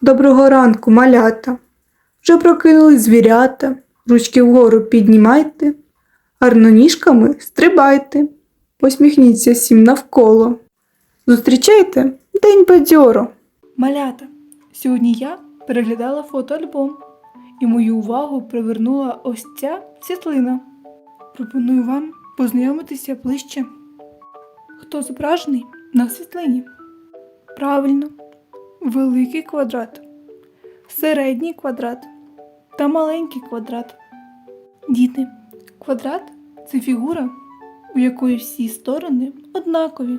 Доброго ранку, малята. Вже прокинулись звірята, ручки вгору піднімайте, гарно ніжками стрибайте, посміхніться всім навколо. Зустрічайте день бадьоро. Малята, сьогодні я переглядала фотоальбом і мою увагу привернула ось ця світлина. Пропоную вам познайомитися ближче. Хто зображений на світлині? Правильно, великий квадрат, середній квадрат та маленький квадрат. Діти, квадрат це фігура, у якої всі сторони однакові.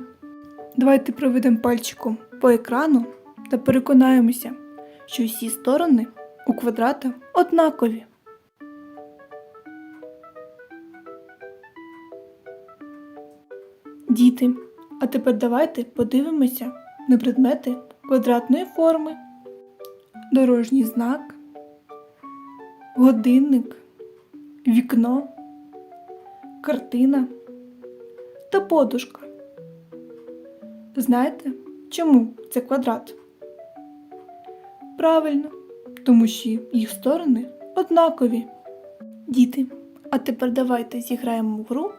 Давайте проведемо пальчиком по екрану та переконаємося, що всі сторони у квадрата однакові. Діти, а тепер давайте подивимося на предмети квадратної форми. Дорожній знак, годинник, вікно, картина та подушка. Знаєте, чому це квадрат? Правильно, тому що їх сторони однакові. Діти, а тепер давайте зіграємо в гру,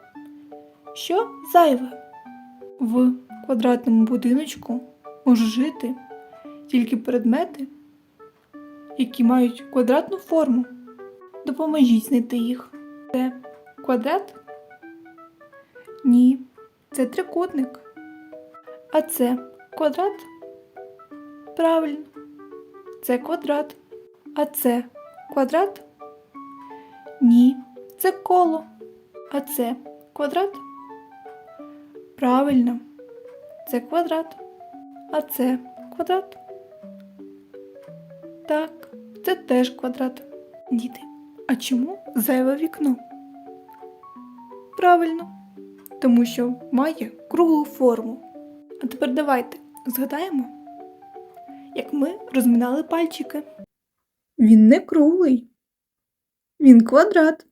що зайве. В квадратному будиночку можуть жити тільки предмети, які мають квадратну форму. Допоможіть знайти їх. Це квадрат? Ні, це трикутник. А це квадрат? Правильно. Це квадрат. А це квадрат? Ні, це коло. А це квадрат? Правильно. Це квадрат. А це квадрат? Так, це теж квадрат. Діти, а чому зайве вікно? Правильно, тому що має круглу форму. А тепер давайте згадаємо, як ми розминали пальчики. Він не круглий. Він квадрат.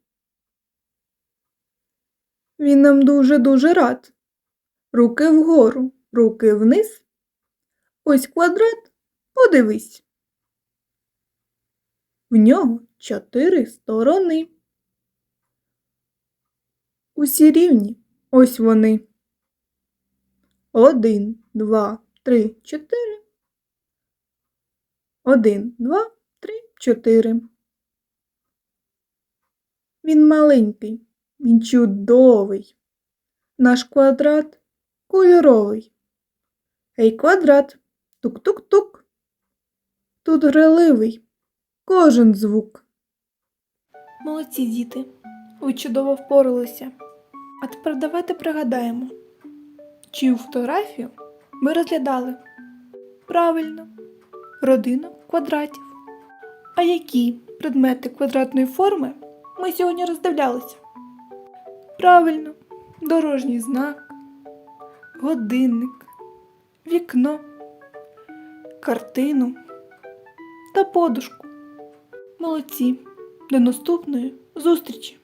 Він нам дуже-дуже рад. Руки вгору, руки вниз. Ось квадрат, подивись. В нього чотири сторони. Усі рівні. Ось вони. Один, два, три, чотири. Один, два, три, чотири. Він маленький, він чудовий. Наш квадрат кольоровий. Ей, квадрат, тук-тук-тук. Тут граливий кожен звук. Молодці діти, ви чудово впоралися. А тепер давайте пригадаємо, чию фотографію ми розглядали. Правильно, родину квадратів. А які предмети квадратної форми ми сьогодні роздивлялися? Правильно, дорожній знак, годинник, вікно, картину та подушку. Молодці! До наступної зустрічі!